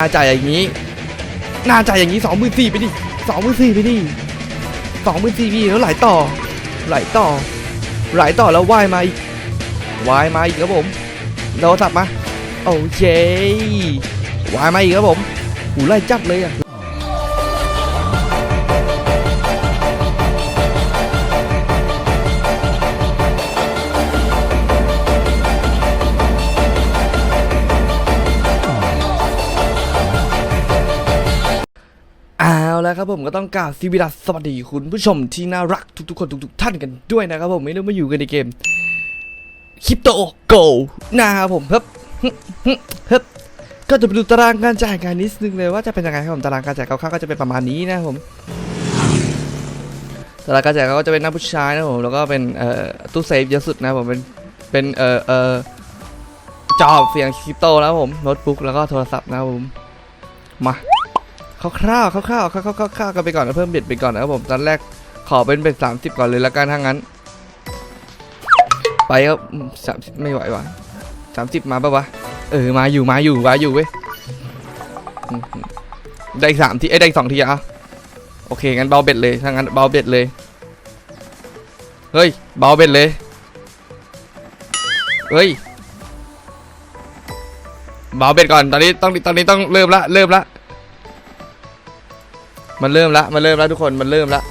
น่าจ่ายอย่างนี้ น่าจ่ายอย่างนี้สองหมื่นสี่ไปดิสองหมื่นสี่ไปดิสองหมื่นสี่พี่แล้วไหลต่อ ไหลต่อ ไหลต่อแล้วว่ายมาอีกว่ายมาอีกครับผมโทรศัพท์มา โอเคว่ายมาอีกครับผมหูไล่จัดเลยอะ แล้วครับผมก็ต้องกล่าวซีวิลัสสวัสดีคุณผู้ชมที่น่ารักทุกๆคนทุกๆท่านกันด้วยนะครับผมไม่รู้มาอยู่กันในเกมคริปโตโกนะครับผมเฮ้บฮึบฮึบเฮ้บก็จะไปดูตารางการจ่ายงานนิดนึงเลยว่าจะเป็นยังไงครับผมตารางการจ่ายคร่าวๆก็จะเป็นประมาณนี้นะครับผมตารางการจ่ายเขาก็จะเป็นน้าผู้ชายนะผมแล้วก็เป็นเอ่อตู้เซฟเยอะสุดนะผมเป็นเป็นเอ่อเอ่อจอเสียงคริปโตแล้วผมโน้ตบุ๊กแล้วก็โทรศัพท์นะครับผมมา คร่าวๆคร่าวๆคร่าวๆคร่าวๆกันไปก่อนนะเพิ่มเบ็ดไปก่อนนะครับผมตอนแรกขอเป็นเบ็ดสามสิบก่อนเลยละกันถ้างั้น ไปครับสามสิบไม่ไหวว่ะสามสิบมาปะวะเออมาอยู่มาอยู่มาอยู่เว้ยได้สามทีเอ้ได้สองทีอะโอเคงั้นเบาเบ็ดเลยถ้างั้นเบาเบ็ดเลยเฮ้ยเบาเบ็ดเลยเฮ้ยเบาเบ็ดก่อนตอนนี้ต้องตอนนี้ต้องเริ่มละเริ่มละ มันเริ่มละมันเริ่มละทุกคนมันเริ่มละ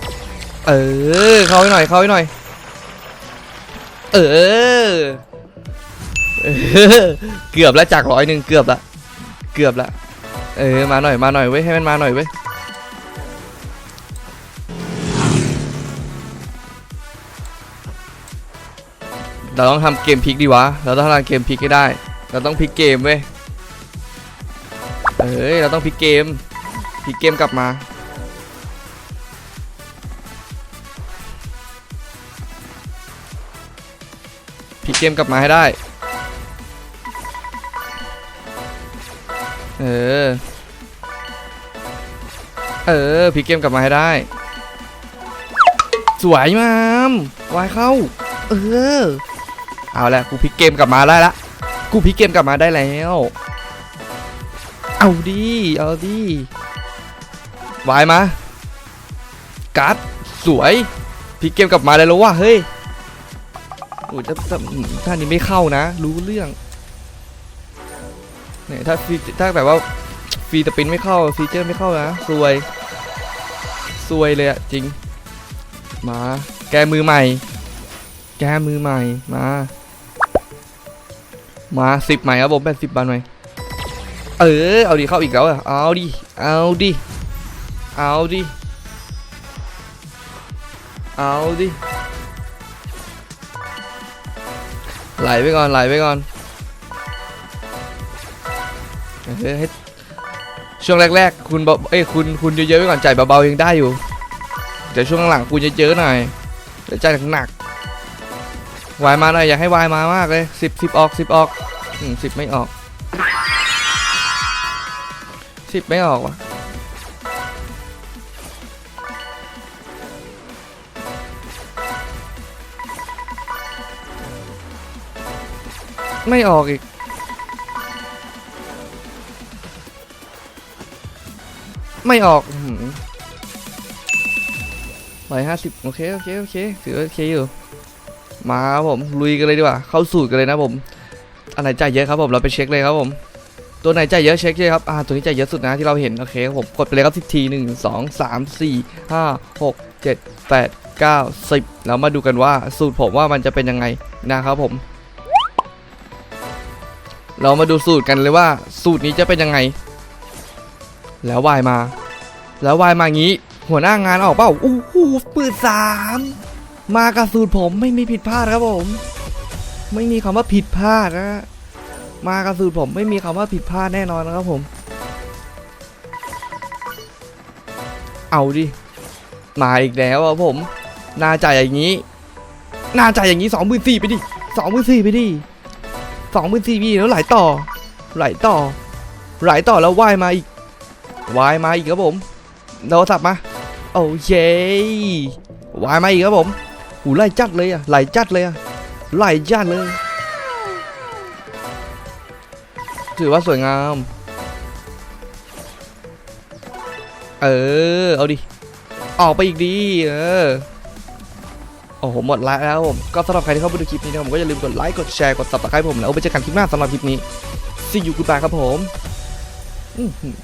เออเข้าให้หน่อยเข้าให้หน่อย เออเกือบแล้วจากร้อยหนึ่งเกือบละเกือบละเออมาหน่อยมาหน่อยเว้ยให้มันมาหน่อยเว้ยเราต้องทำเกมพลิกดีวะ เราต้องทำเกมพลิกให้ได้ เราต้องพลิกเกมเว้ย เอ้ย เราต้องพลิกเกม พลิกเกมกลับมา พลิกเกมกลับมาให้ได้ เออ เออพลิกเกมกลับมาให้ได้ สวยมามวายเข้า เออ เอาละกูพลิกเกมกลับมาได้ละ กูพลิกเกมกลับมาได้แล้ว เอาดิเอาดิวายมา การ์ดสวยพลิกเกมกลับมาได้แล้วว่ะเฮ้ย โอ้ยถ้าถ้าถ้านี้ไม่เข้านะ รู้เรื่องเนี่ยถ้าฟีถ้าแบบว่าฟรีสปินไม่เข้าฟีเจอร์ไม่เข้านะซวยซวยเลยอะจริง มา แกมือใหม่ แกมือใหม่มา มาสิบใหม่ครับผมเป็นสิบบาทใหม่เออเอาดิเข้าอีกแล้วอะเอาดิเอาดิเอาดิเอาดิ ไหลไปก่อนไหลไปก่อนให้ช่วงแรกๆ คุณเบาเอ้ยคุณคุณเยอะๆไปก่อนจ่ายเบาๆยังได้อยู่ แต่ช่วงหลังคุณเยอะๆหน่อยเดี๋ยวจ่ายหนักๆวายมาหน่อยอยากให้วายมามากเลยสิบสิบออกสิบออกอืมสิบไม่ออกสิบไม่ออกวะ ไม่ออกอีก ไม่ออกร้อยห้าสิบโอเค โอเค โอเค ถือโอเคอยู่ มาครับผม ลุยกันเลยดีกว่า เข้าสูตรกันเลยนะผม อันไหนจ่ายเยอะครับผม เราไปเช็คเลยครับผม ตัวไหนจ่ายเยอะเช็คเลยครับ อ่า ตัวนี้จ่ายเยอะสุดนะที่เราเห็น โอเคครับผม กดไปเลยครับสิบทีหนึ่งสองสามสี่ห้าหกเจ็ดแปดเก้าสิบแล้วมาดูกันว่าสูตรผมว่ามันจะเป็นยังไงนะครับผม เรามาดูสูตรกันเลยว่า สูตรนี้จะเป็นยังไง แล้ววายมา แล้ววายมางี้ หัวหน้างานออกเปล่าอู้หูปืนสามมากับสูตรผมไม่มีผิดพลาดครับผม ไม่มีคำว่าผิดพลาดนะมากับสูตรผมไม่มีคำว่าผิดพลาดแน่นอนนะครับผม เอาดิมาอีกแล้วอะผมน่าจ่ายอย่างนี้น่าจ่ายอย่างนี้สองหมื่นสี่ไปดิสองหมื่นสี่ไปดิ สองหมื่นสี่พีแล้วไหลต่อ ไหลต่อ ไหลต่อแล้วว่ายมาอีกว่ายมาอีกครับผมโทรศัพท์มาโอเคว่ายมาอีกครับผมหูไล่จัดเลยอะไหลจัดเลยอะไหลจัดเลย ถือว่าสวยงาม เออ เอาดิ ออกไปอีกดี เออ โอ้โหหมดละแล้วผมก็สำหรับใครที่เข้ามาดูคลิปนี้นะผมก็อย่าลืมกดไลค์กดแชร์กดซับสไครต์ผมแล้วไปเจอกันคลิปหน้าสำหรับคลิปนี้ see you goodbye ครับผมอื้อหือ